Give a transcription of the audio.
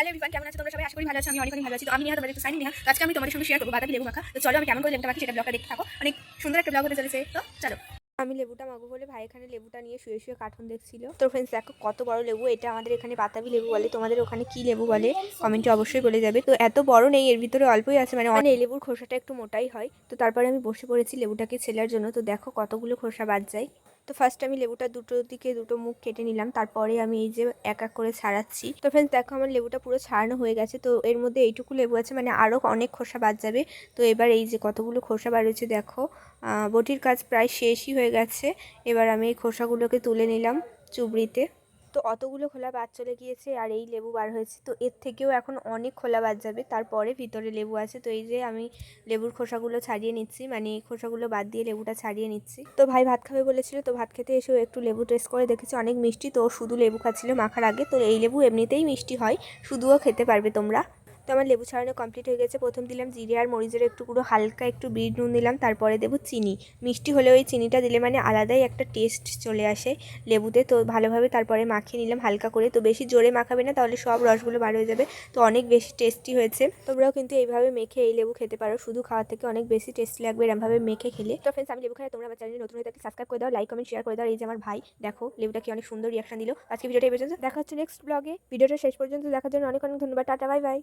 ভালো অনেক ভালো আমি আজকে আমি লেবু চলো, আমি কেমন করে অনেক সুন্দর একটা তো চলো। আমি লেবুটা মাখবো বলে ভাই এখানে লেবুটা নিয়ে শুয়ে শুয়ে কার্টুন দেখছিল। তো ফ্রেন্ডস দেখো কত বড় লেবু। এটা আমাদের এখানে বাতাবি লেবু বলে। তোমাদের ওখানে কি লেবু বলে? কমেন্টে অবশ্যই বলে যাবে। তো এত বড় নেই, এর ভিতরে অল্পই আছে। মানে অনেক লেবুর খোসাটা একটু মোটাই হয়। তো তারপরে আমি বসে পড়েছি লেবুটাকে ছেলার জন্য। তো দেখো কতগুলো খোসা বাদ যায়। তো ফার্স্ট আমি লেবুটা দুটো দিকে দুটো মুখ কেটে নিলাম, তারপরে আমি এই যে এক এক করে ছাড়াচ্ছি। তো ফ্রেন্ডস দেখো আমার লেবুটা পুরো ছাড়ানো হয়ে গেছে, তো এর মধ্যে এইটুকু লেবু আছে মানে আরও অনেক খোসা বাদ যাবে। তো এবার এই যে কতগুলো খোসা বার হয়েছে, দেখো বটির কাজ প্রায় শেষই হয়ে গেছে। এবার আমি এই খোসাগুলোকে তুলে নিলাম চুবড়িতে। তো অতগুলো খোলা বাদ চলে গিয়েছে আর এই লেবু বার হয়েছে। তো এর থেকেও এখন অনেক খোলা বাদ যাবে। তারপরে ভিতরে লেবু আছে। তো এই যে আমি লেবুর খোসাগুলো ছাড়িয়ে নিচ্ছি। মানে খোসাগুলো বাদ দিয়ে লেবুটা ছাড়িয়ে নিচ্ছি। তো ভাই ভাত খাবে বলেছিল। তো ভাত খেতে এসেও একটু লেবু টেস্ট করে দেখেছি। অনেক মিষ্টি। তো শুধু লেবু খাচ্ছিল মাখার আগে। তো এই লেবু এমনিতেই মিষ্টি হয়। শুধুও খেতে পারবে তোমরা। আমার লেবু ছাড়ানো কমপ্লিট হয়ে গেছে। প্রথম দিলাম জিরে আর মরিচের একটু পুরো হালকা একটু বিট নুন দিলাম, তারপরে দেবো চিনি। মিষ্টি হলে ওই চিনিটা দিলে মানে আলাদাই একটা টেস্ট চলে আসে লেবুতে। তো ভালোভাবে তারপরে মাখিয়ে নিলাম হালকা করে। তো বেশি জোরে মাখাবে না, তাহলে সব রসগুলো বার হয়ে যাবে। তো অনেক বেশি টেস্টি হয়েছে। তোমরাও কিন্তু এইভাবে মেখে এই লেবু খেতে পারো। শুধু খাওয়ার থেকে অনেক বেশি টেস্টি লাগবে এরমভাবে মেখে খেলে। তো ফ্রেন্ডস আমি লেবু খাই, তোমরা আমার চ্যানেলে নতুন হয়ে থাকলে সাবস্ক্রাইব করে দাও লাইক কমেন্ট শেয়ার করে দাও। এই যে আমার ভাই, দেখো লেবুটা কি অনেক সুন্দর রিয়াকশন দিল। আজকে ভিডিওটা এই পর্যন্ত। দেখা হচ্ছে নেক্সট ব্লগে ভিডিওটা শেষ পর্যন্ত দেখার জন্য অনেক অনেক ধন্যবাদ। Tata bye bye